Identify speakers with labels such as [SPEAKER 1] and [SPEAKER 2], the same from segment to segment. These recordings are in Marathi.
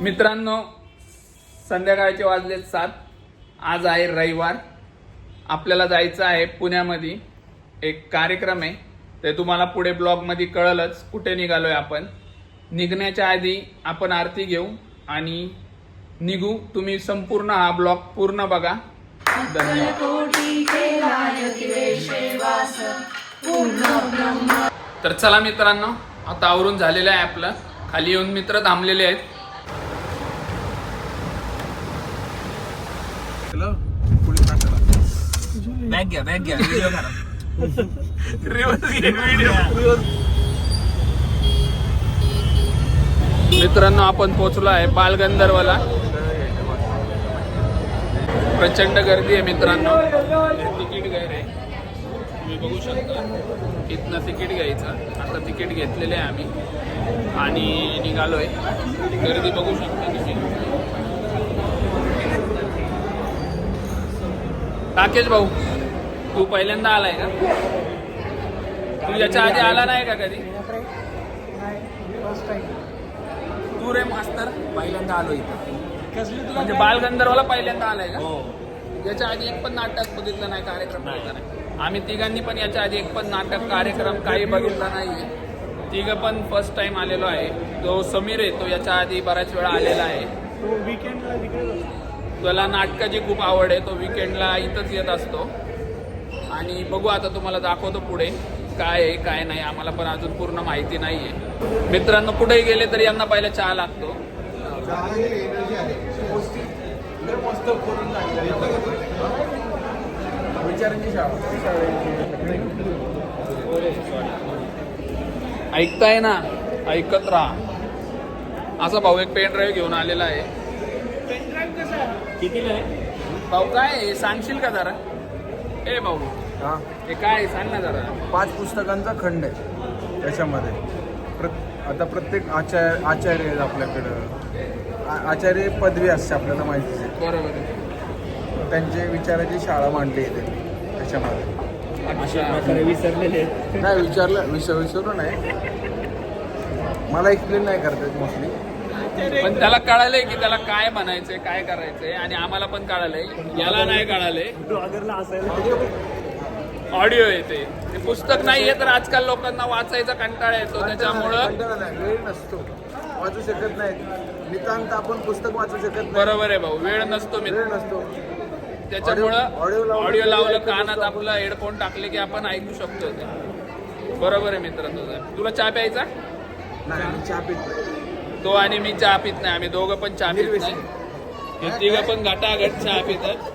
[SPEAKER 1] मित्रांनो संध्याकाळचे वाजले सात. आज आहे रविवार. आपल्याला जायचं आहे पुण्यामध्ये. एक कार्यक्रम आहे. ते तुम्हाला पुढे ब्लॉगमध्ये कळलंच. कुठे निघालोय आपण? निघण्याच्या आधी आपण आरती घेऊ आणि निघू. तुम्ही संपूर्ण हा ब्लॉग पूर्ण बघा. धन्यवाद. तर चला मित्रांनो आता आवरून झालेलं आहे आपलं. खाली येऊन मित्र थांबलेले आहेत.
[SPEAKER 2] बॅग घ्या बॅग घ्या व्हिडिओ
[SPEAKER 1] मित्रांनो आपण पोहोचलो आहे बालगंधर्वला. प्रचंड गर्दी आहे मित्रांनो. तिकीट गैर आहे तुम्ही बघू शकता. इथनं तिकीट घ्यायचं. आता तिकीट घेतलेले आहे आम्ही. आणि निघालोय. गर्दी बघू शकता. राकेश भाऊ तू पहिल्यांदा आलाय का तू याच्या आधी आला नाही का कधी? तू रे मास्तर
[SPEAKER 2] पहिल्यांदा आलो इथं.
[SPEAKER 1] म्हणजे बालगंधर्वला पहिल्यांदा आलाय का?
[SPEAKER 2] हो.
[SPEAKER 1] याच्या आधी एक पण नाटक बघितलं नाही कार्यक्रम बघितला नाही आम्ही तिघांनी पण याच्या आधी एक पण नाटक कार्यक्रम काही बघितला नाहीये. तिघं पण फर्स्ट टाइम आलेलो आहे. तो समीर आहे तो याच्या आधी बऱ्याच वेळा आलेला आहे. त्याला नाटकाची खूप आवड आहे तो विकेंडला इथंच येत असतो. आणि बघू आता तुम्हाला दाखवतो पुढे काय आहे काय नाही आम्हाला पण अजून पूर्ण माहिती नाही आहे मित्रांनो कुठेही गेले तरी यांना पहिला चहा लागतो. ऐकताय ना ऐकत राहा. असा भाऊ एक पेन ड्राईव्ह घेऊन आलेला आहे.
[SPEAKER 2] कितीला आहे
[SPEAKER 1] भाऊ काय आहे? सांगशील का जरा? ए भाऊ
[SPEAKER 3] हा.
[SPEAKER 1] हे काय आहे? सांग ना जरा.
[SPEAKER 3] पाच पुस्तकांचा खंड आहे त्याच्यामध्ये. प्र आता प्रत्येक आचार्य आचार्य आहेत आपल्याकडं. आ- आचार्य पदवी असते आपल्याला माहितीच आहे.
[SPEAKER 1] बरोबर आहे.
[SPEAKER 3] त्यांचे विचाराची शाळा मांडली आहे त्यांनी त्याच्यामध्ये.
[SPEAKER 1] अच्छा.
[SPEAKER 2] विसरलेले
[SPEAKER 3] नाही विचारलं विसर विसरू नाही. मला एक्सप्लेन नाही करता येत मोस्टली
[SPEAKER 1] पण त्याला कळालंय की त्याला काय म्हणायचंय काय करायचंय आणि आम्हाला पण कळालंय. याला नाही कळालंय. ऑडिओ येते. ते पुस्तक नाहीये तर आजकाल लोकांना वाचायचा कंटाळा येतो त्याच्यामुळं
[SPEAKER 3] वेळ नसतो. वाचू शकत नाही. नितांत आपण पुस्तक वाचू शकत
[SPEAKER 1] बरोबर आहे भाऊ वेळ नसतो मी
[SPEAKER 3] वेळ नसतो.
[SPEAKER 1] त्याच्यामुळं ऑडिओ लावलं कानात आपलं हेडफोन टाकले की आपण ऐकू शकतो ते. बरोबर आहे मित्र तुझं तुला चहा प्यायचा?
[SPEAKER 3] नाही मी चहा पित.
[SPEAKER 1] तो आणि मी चहा पित नाही. आम्ही दोघं पण चहा पित नाही. हे तिघं पण घटाघट चहा पितात.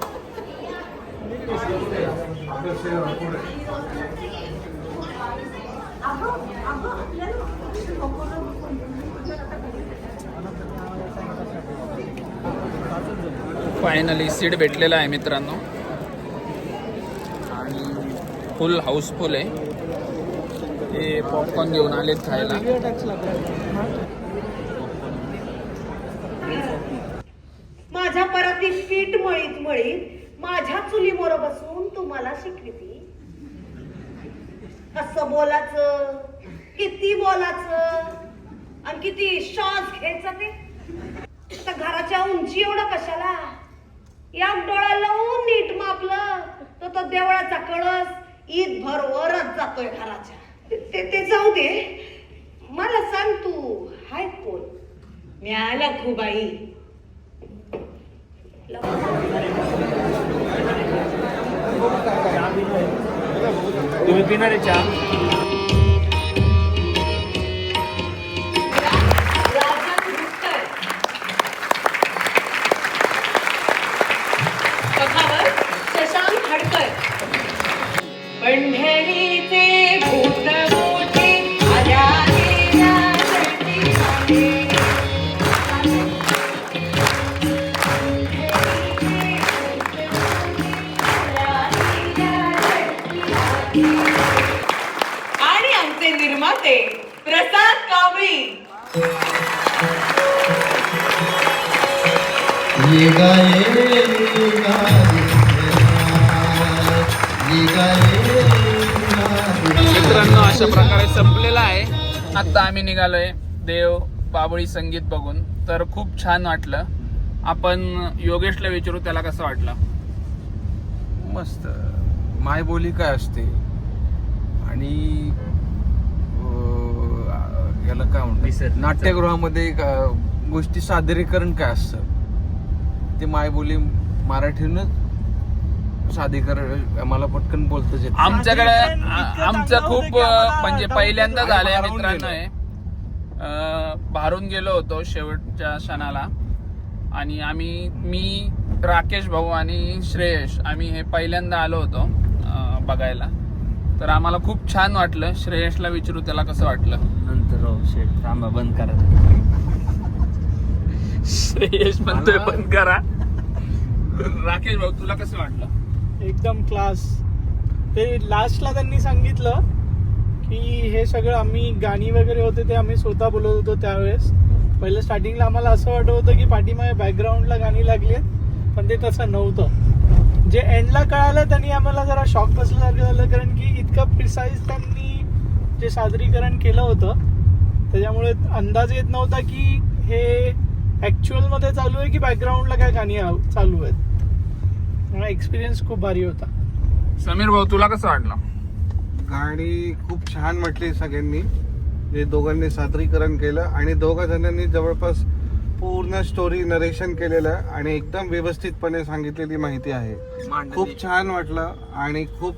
[SPEAKER 1] फायनली सीट भेटलेला आहे मित्रांनो. आणि फुल हाऊसफुल आहे. ते पॉपकॉर्न घेऊन आलेत खायला.
[SPEAKER 4] माझ्या मळीत मळीत माझ्या चुलीवर बसून तुम्हाला शिकविती. कसं बोलायचं किती बोलायचं आणि किती श्वास घ्यायचा ते. तर घराच्या उंची एवढं कशाला? या डोळा लावून नीट मापलं तर तो देवळाचा कळस ईद भर वरच जातोय घराच्या. ते ते जाऊ दे. मला सांग तू हाय कोण? मिळाला खूबाई
[SPEAKER 2] तुम्ही पिणार चहा
[SPEAKER 5] ये ये
[SPEAKER 1] मित्रांनो अशा प्रकारे संपलेला आहे. आता आम्ही निघालोय देव बाबळी संगीत बघून. तर खूप छान वाटलं. आपण योगेशला विचारू त्याला कसं वाटलं?
[SPEAKER 3] मस्त. मायबोली काय असते? आणि याला काय म्हणतात? नाट्यगृहामध्ये गोष्टी सादरीकरण काय असतं? ते मायबोली मराठीतूनच सादरीकरण मला पटकन बोलतच येत.
[SPEAKER 1] आमच्याकडे आमचं खूप
[SPEAKER 2] आम्हाला
[SPEAKER 1] म्हणजे पहिल्यांदा झालंय मित्रांनो. हे. अं, भारून गेलो होतो शेवटच्या क्षणाला. आणि आम्ही मी राकेश भाऊ आणि श्रेयश आम्ही हे पहिल्यांदा आलो होतो अं, बघायला. तर आम्हाला खूप छान वाटलं. श्रेयशला विचारू त्याला कसं वाटलं.
[SPEAKER 2] नंतर हो शेट थांबा बंद करा.
[SPEAKER 1] श्रेयश म्हणतोय बंद करा. राकेश भाऊ तुला कसं वाटलं?
[SPEAKER 6] एकदम क्लास ते लास्टला त्यांनी सांगितलं की हे सगळं आम्ही गाणी वगैरे होते ते आम्ही स्वतः बोलत होतो त्यावेळेस. पहिलं स्टार्टिंगला आम्हाला असं वाटत होतं की पाठीमागे बॅकग्राऊंडला गाणी लागली आहेत पण ते तसं नव्हतं. जे एंडला कळालं त्यांनी आम्हाला जरा शॉक बसल्यासारखं झालं कारण की इतकं प्रिसाईज त्यांनी जे सादरीकरण केलं होतं त्याच्यामुळे अंदाज येत नव्हता की हे ऍक्च्युअलमध्ये चालू आहे की बॅकग्राऊंडला काय गाणी चालू आहेत? एक्सपिरियन्स खूप भारी होता.
[SPEAKER 1] समीर भाऊ तुला कसं वाटलं?
[SPEAKER 3] गाणी खूप छान म्हटली सगळ्यांनी. जे दोघांनी सादरीकरण केलं आणि दोघा जणांनी जवळपास पूर्ण स्टोरी नरेशन केलेलं आहे आणि एकदम व्यवस्थितपणे सांगितलेली माहिती आहे. खूप छान वाटलं आणि खूप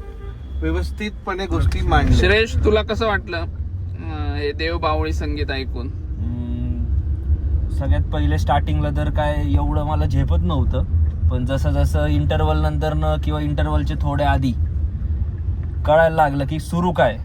[SPEAKER 3] व्यवस्थितपणे गोष्टी मांडल्या.
[SPEAKER 1] श्रेयश तुला कसं वाटलं हे देव बावळी संगीत ऐकून?
[SPEAKER 2] सगळ्यात पहिले स्टार्टिंगला तर काय एवढं मला झेपत नव्हतं. पण जसं जसं इंटरवल नंतरनं किंवा इंटरवलचे थोडे आधी कळायला लागलं की सुरू काय.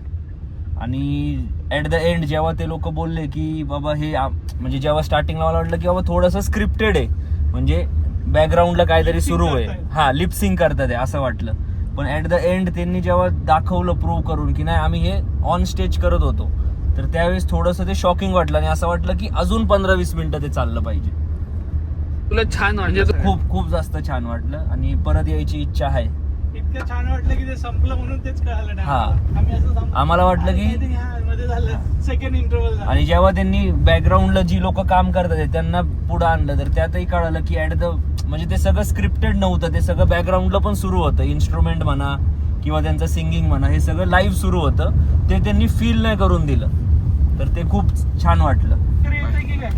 [SPEAKER 2] आणि ऍट द एंड जेव्हा ते लोक बोलले की बाबा हे म्हणजे जेव्हा स्टार्टिंगला मला वाटलं की बाबा थोडंसं स्क्रिप्टेड आहे. म्हणजे बॅकग्राऊंडला काहीतरी सुरू आहे. हा लिपसिंग करतात आहे असं वाटलं. पण ऍट द एंड त्यांनी जेव्हा दाखवलं प्रूव्ह करून की नाही आम्ही हे ऑन स्टेज करत होतो. तर त्यावेळेस थोडंसं ते शॉकिंग वाटलं आणि असं वाटलं की अजून पंधरा वीस मिनिटं ते चाललं पाहिजे.
[SPEAKER 1] तुला छान म्हणजे
[SPEAKER 2] खूप खूप जास्त छान वाटलं आणि परत यायची इच्छा आहे.
[SPEAKER 6] इतकं छान वाटलं की ते संपलं म्हणून तेच कळालं नाही.
[SPEAKER 2] हा.
[SPEAKER 6] आम्ही असं थांबलो.
[SPEAKER 2] आम्हाला वाटलं की-
[SPEAKER 6] आणि हा, मध्ये झालं सेकंड इंटरव्हल झालं.
[SPEAKER 2] आणि जेव्हा त्यांनी बॅकग्राऊंडला जी लोक काम करतात आहे, त्यांना पुढे आणलं तर त्यातही कळालं की ऍट द म्हणजे ते सगळं स्क्रिप्टेड नव्हतं ते सगळं बॅकग्राऊंडला पण सुरू होतं. इन्स्ट्रुमेंट म्हणा किंवा त्यांचं सिंगिंग म्हणा हे सगळं लाईव्ह सुरू होतं. ते त्यांनी फील नाही करून दिलं. तर ते खूप छान वाटलं.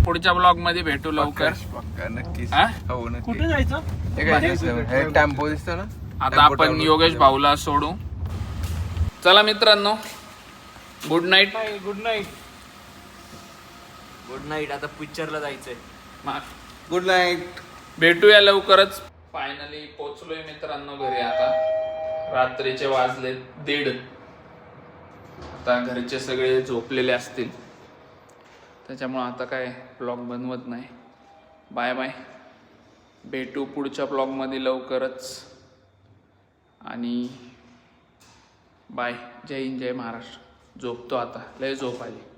[SPEAKER 1] पुढच्या ब्लॉगमध्ये भेटू लवकर.
[SPEAKER 3] नक्कीच.
[SPEAKER 1] हा?
[SPEAKER 3] हो नक्की.
[SPEAKER 6] कुठे जायचं?
[SPEAKER 3] हे काय दिसतं? हे टेम्पो दिसतो ना?
[SPEAKER 1] आता आपण योगेश भाऊला सोडू. चला मित्रांनो. Good night
[SPEAKER 6] good night
[SPEAKER 2] good night आता पिक्चरला जायचंय.
[SPEAKER 3] गुड नाईट
[SPEAKER 1] भेटूया लवकरच. फायनली पोचलोय मित्रांनो घरी आता. रात्रीचे वाजले दीड. आता घरचे सगळे झोपलेले असतील. त्याच्यामुळं आता काय ब्लॉग बनवत नाही. बाय बाय भेटू पुढच्या ब्लॉगमध्ये लवकरच. आणि बाय जय हिंद जय महाराष्ट्र. झोपतो आता. लय झोप आली.